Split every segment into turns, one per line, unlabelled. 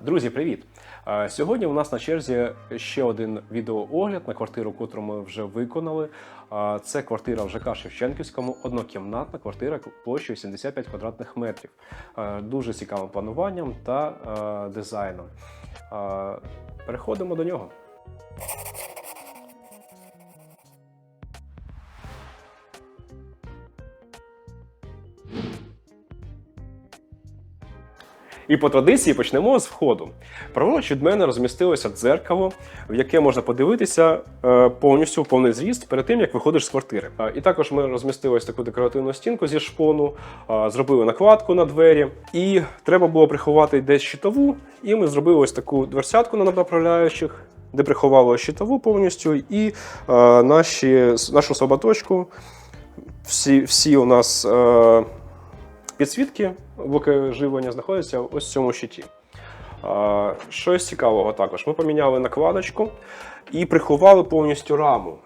Друзі, привіт! Сьогодні у нас на черзі ще один відеоогляд на квартиру, яку ми вже виконали. Це квартира в ЖК Шевченківському, однокімнатна квартира площею 75 квадратних метрів. Дуже цікавим плануванням та дизайном. Переходимо до нього. І по традиції почнемо з входу. Праворуч від мене розмістилося дзеркало, в яке можна подивитися е, повністю повний зріст перед тим, як виходиш з квартири. І також ми розмістили таку декоративну стінку зі шпону, зробили накладку на двері, і треба було приховати десь щитову. І ми зробили ось таку дверцятку на направляючих, де приховали щитову повністю, і е, наші, нашу собаточку. Всі, всі у нас. Е, Підсвітки блоки живлення знаходяться ось в цьому щиті. Щось цікавого також. Ми поміняли накладочку і приховали повністю раму.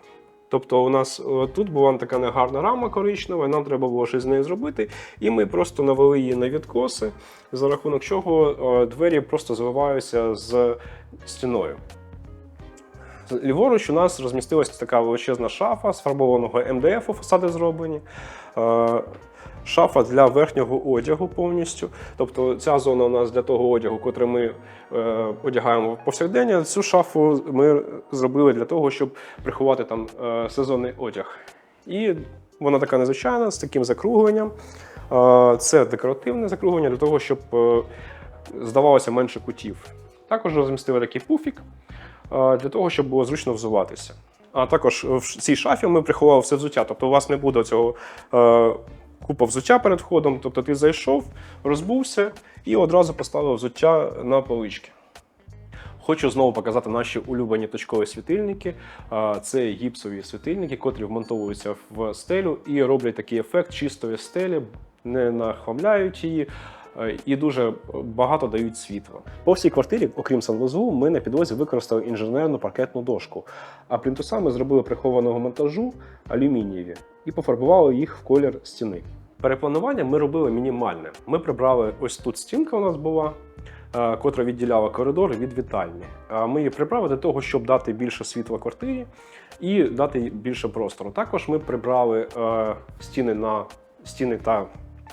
Тобто, у нас е, тут була така негарна рама коричнева, нам треба було щось з нею зробити, і ми просто навели її на відкоси, за рахунок чого е, двері просто зливаються з стіною. Ліворуч у нас розмістилася така величезна шафа з фарбованого МДФ, фасади зроблені. Шафа для верхнього одягу повністю. Тобто ця зона у нас для того одягу, котрий ми е, одягаємо повсякдення. Цю шафу ми зробили для того, щоб приховати там е, сезонний одяг. І вона така незвичайна, з таким закругленням. Е, це декоративне закруглення для того, щоб е, здавалося менше кутів. Також розмістили такий пуфік е, для того, щоб було зручно взуватися. А також в цій шафі ми приховали все взуття. Тобто у вас не буде цього е, купа взуття перед входом. Тобто ти зайшов, розбувся і одразу поставив взуття на полички. Хочу знову показати наші улюблені точкові світильники. Це гіпсові світильники, котрі вмонтовуються в стелю і роблять такий ефект чистої стелі, не нахламляють її. Е, І дуже багато дають світла. По всій квартирі, окрім санвузлу, ми на підлозі використали інженерну паркетну дошку. А плінтуса ми зробили прихованого монтажу алюмінієві і пофарбували їх в колір стіни. Перепланування ми робили мінімальне. Ми прибрали ось тут стінка у нас була, е, котра відділяла коридор від вітальні. Ми її прибрали для того, щоб дати більше світла квартирі і дати більше простору. Також ми прибрали е, стіни на стіни та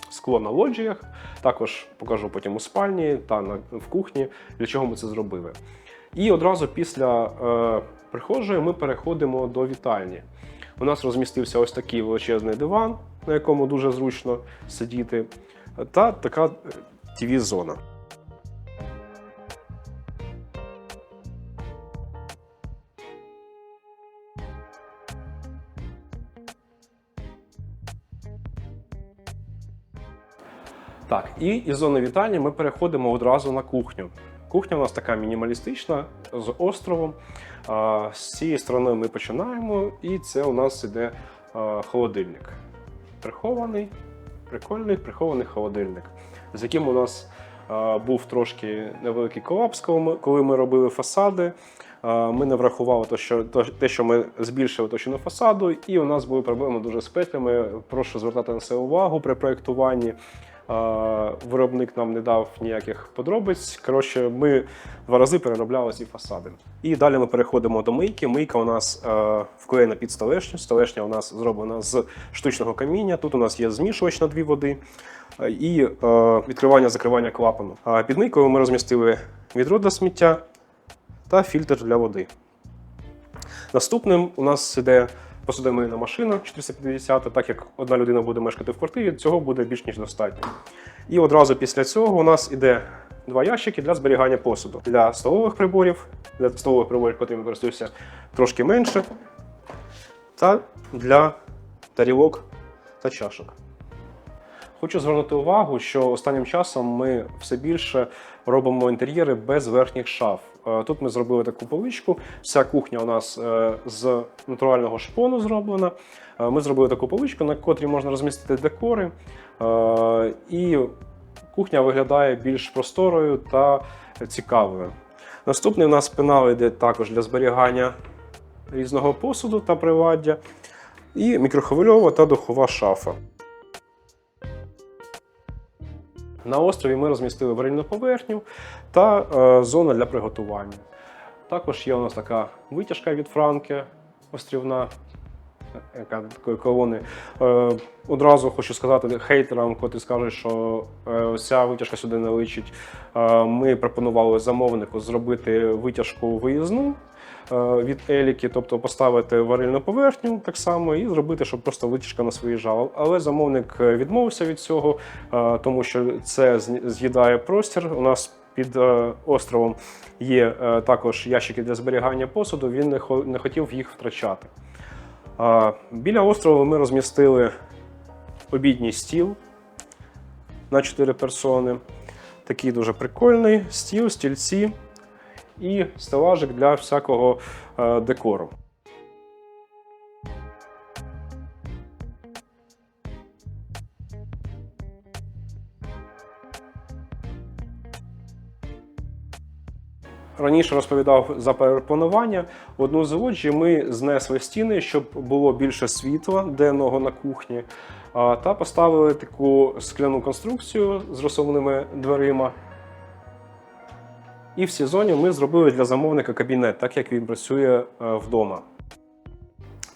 скло на лоджіях. Також покажу потім у спальні та в кухні, для чого ми це зробили. І одразу після е, прихожої ми переходимо до вітальні. У нас розмістився ось такий величезний диван, на якому дуже зручно сидіти, та така tv зона Так, і із зони вітальні ми переходимо одразу на кухню. Кухня у нас така мінімалістична з островом. З цієї сторони ми починаємо, і це у нас іде холодильник. Прихований, прикольний прихований холодильник, з яким у нас був трошки невеликий колапс, коли ми, робили фасади. Ми не врахували те, що, те, що ми збільшили товщину фасаду, і у нас були проблеми дуже з петлями. Прошу звертати на це увагу при проєктуванні. Виробник нам не дав ніяких подробиць. Коротше, ми два рази переробляли ці фасади. І далі ми переходимо до мийки. Мийка у нас е, вклеєна під столешню. Столешня у нас зроблена з штучного каміння. Тут у нас є змішувач на дві води е, і е, відкривання-закривання клапану. А під мийкою ми розмістили відро для сміття та фільтр для води. Наступним у нас іде посудомийна машина 450, так як одна людина буде мешкати в квартирі, цього буде більш ніж достатньо. І одразу після цього у нас іде два ящики для зберігання посуду. Для столових приборів, для столових приборів, якими користуюся трошки менше, та для тарілок та чашок. Хочу звернути увагу, що останнім часом ми все більше робимо інтер'єри без верхніх шаф. Е, Тут ми зробили таку поличку. Вся кухня у нас е, з натурального шпону зроблена. Е, Ми зробили таку поличку, на котрій можна розмістити декори. І кухня виглядає більш просторою та цікавою. Наступний у нас пенал йде також для зберігання різного посуду та приладдя. І мікрохвильова та духова шафа. На острові ми розмістили варильну поверхню та е, зона для приготування. Також є у нас така витяжка від Франки острівна, яка такої колони. Е, одразу хочу сказати хейтерам, котрі скажуть, що е, ця витяжка сюди не личить. Е, ми пропонували замовнику зробити витяжку виїзну від еліки, тобто поставити варильну поверхню так само і зробити, щоб просто витяжка нас виїжджала. Але замовник е, відмовився від цього, е, тому що це з'їдає простір. У нас під е, островом є е, також ящики для зберігання посуду. Він не хотів їх втрачати. Біля острову ми розмістили обідній стіл на 4 персони. Такий дуже прикольний стіл, стільці і стелажик для всякого е, декору. Раніше розповідав за перепланування. В одну з лоджій ми знесли стіни, щоб було більше світла денного на кухні, та поставили таку скляну конструкцію з розсувними дверима. І в сезоні ми зробили для замовника кабінет, так як він працює е, вдома.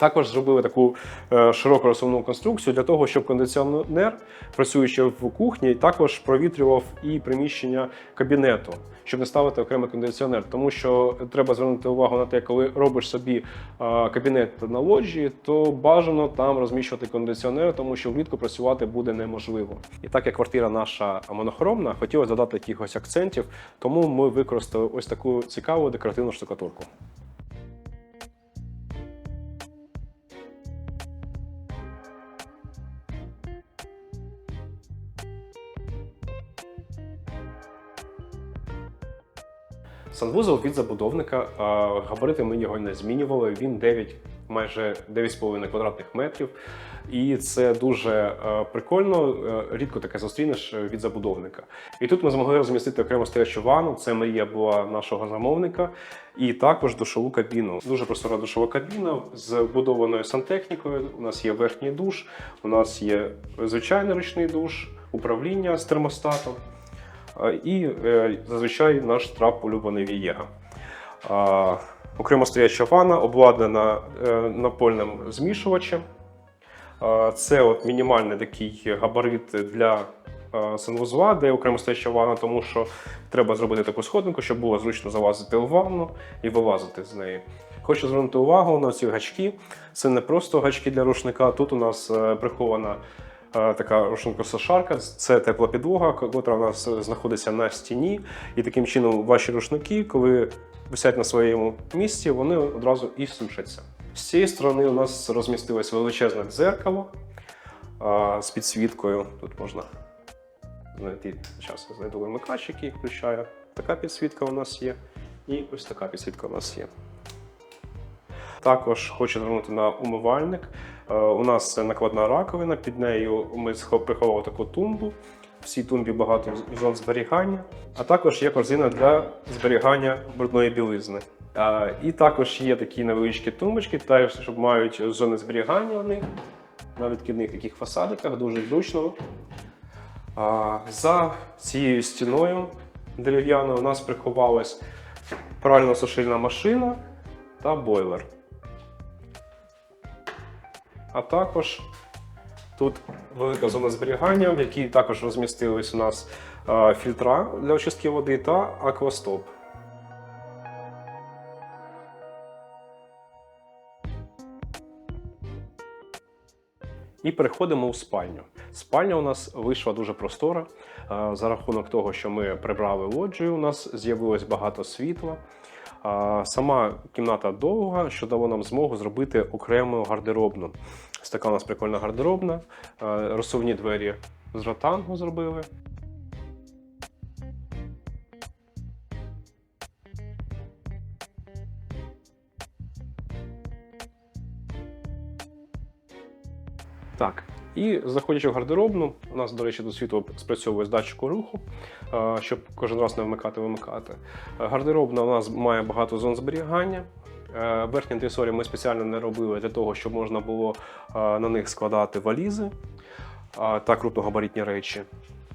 Також зробили таку е, широку розсувну конструкцію для того, щоб кондиціонер, працюючи в кухні, також провітрював і приміщення кабінету, щоб не ставити окремий кондиціонер. Тому що треба звернути увагу на те, коли робиш собі е, кабінет на лоджії, то бажано там розміщувати кондиціонер, тому що влітку працювати буде неможливо. І так як квартира наша монохромна, хотілося додати якихось акцентів, тому ми використали ось таку цікаву декоративну штукатурку. Санвузол від забудовника. Габарити ми його не змінювали. Він 9, майже 9,5 квадратних метрів. І це дуже е, прикольно. е, Рідко таке зустрінеш е, від забудовника. І тут ми змогли розмістити окремо стоячу ванну. Це мрія була нашого замовника. І також душову кабіну. Дуже простора душова кабіна з вбудованою сантехнікою. У нас є верхній душ, у нас є звичайний ручний душ, управління з термостатом. І е, зазвичай наш трап улюблений Вієга. А, Окремо стояча ванна, обладнана е, напольним змішувачем. Це от мінімальний такий габарит для е, санвузла, де окремо стояча ванна, тому що треба зробити таку сходинку, щоб було зручно залазити в ванну і вилазити з неї. Хочу звернути увагу на ці гачки. Це не просто гачки для рушника. Тут у нас прихована така рушникосошарка. Це тепла підлога, яка у нас знаходиться на стіні. І таким чином ваші рушники, коли висять на своєму місці, вони одразу і сушаться. З цієї сторони у нас розмістилось величезне дзеркало з підсвіткою. Тут можна знайти зараз я знайду вимикач, який включає. Така підсвітка у нас є. І ось така підсвітка у нас є. Також хочу звернути на умивальник. Е, У нас накладна раковина, під нею ми приховали таку тумбу. В цій тумбі багато зон зберігання, а також є корзина для зберігання брудної білизни. Е, І також є такі невеличкі тумбочки, теж, щоб мають зони зберігання вони на відкидних таких фасадиках, дуже зручно. А, За цією стіною дерев'яною у нас приховалась прально-сушильна машина та бойлер. А також тут велика зона зберігання, в якій також розмістились у нас фільтра для очистки води та аквастоп. І переходимо у спальню. Спальня у нас вийшла дуже простора. За рахунок того, що ми прибрали лоджію, у нас з'явилось багато світла. Сама кімната довга, що дало нам змогу зробити окрему гардеробну. Ось така у нас прикольна гардеробна. Розсувні двері з ротангу зробили. Так, і заходячи в гардеробну, у нас, до речі, до світу спрацьовує з датчику руху, щоб кожен раз не вмикати-вимикати. Гардеробна у нас має багато зон зберігання. Е, Верхні антресолі ми спеціально не робили для того, щоб можна було на них складати валізи та крупногабаритні речі.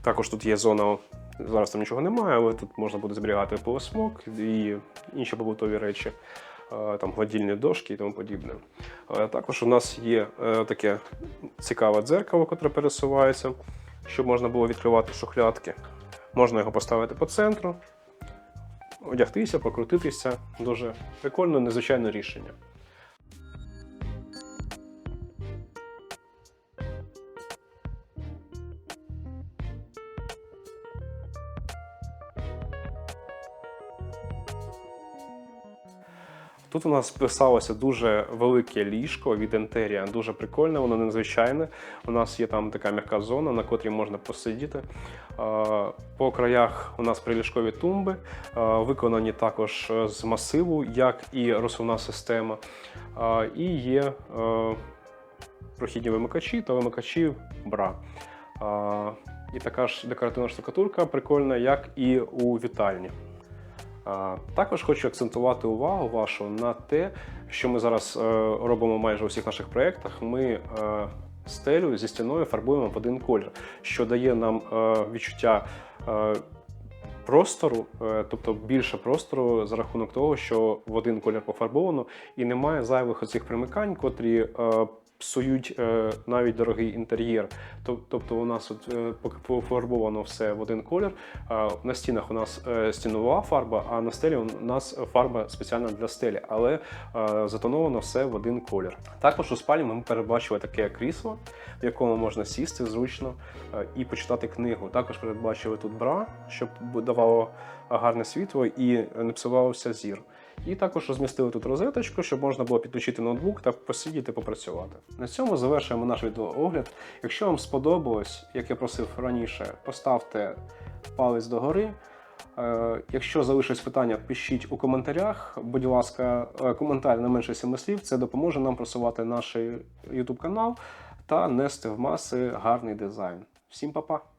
Також тут є зона, зараз там нічого немає, але тут можна буде зберігати пилосмок і інші побутові речі, там гладільні дошки і тому подібне. Е, Також у нас є е, таке цікаве дзеркало, яке пересувається, щоб можна було відкривати шухлядки. Можна його поставити по центру, одягтися, покрутитися. Дуже прикольне, незвичайне рішення. Тут у нас писалося дуже велике ліжко від Ентерія, дуже прикольне, воно незвичайне. У нас є там така м'яка зона, на котрій можна посидіти. По краях у нас приліжкові тумби, виконані також е, з масиву, як і розсувна система. І є е, прохідні вимикачі та вимикачі бра. І така ж декоративна штукатурка прикольна, як і у вітальні. Також хочу акцентувати увагу вашу на те, що ми зараз е, робимо майже у всіх наших проєктах. Ми е, стелю зі стіною фарбуємо в один колір, що дає нам е, відчуття. Простору, тобто більше простору за рахунок того, що в один колір пофарбовано, і немає зайвих оцих примикань, котрі псують е, навіть дорогий інтер'єр. Тобто, у нас от, е, пофарбовано все в один колір. На стінах у нас е, стінова фарба, а на стелі у нас фарба спеціальна для стелі, але затоновано все в один колір. Також у спальні ми передбачили таке крісло, в якому можна сісти зручно і почитати книгу. Також передбачили тут бра, щоб давало гарне світло і не псувався зір. І також розмістили тут розеточку, щоб можна було підключити ноутбук та посидіти, попрацювати. На цьому завершуємо наш відеоогляд. Якщо вам сподобалось, як я просив раніше, поставте палець догори. Е, Якщо залишились питання, пишіть у коментарях. Будь ласка, е, коментар не менше 7 слів. Це допоможе нам просувати наш YouTube канал та нести в маси гарний дизайн. Всім па-па!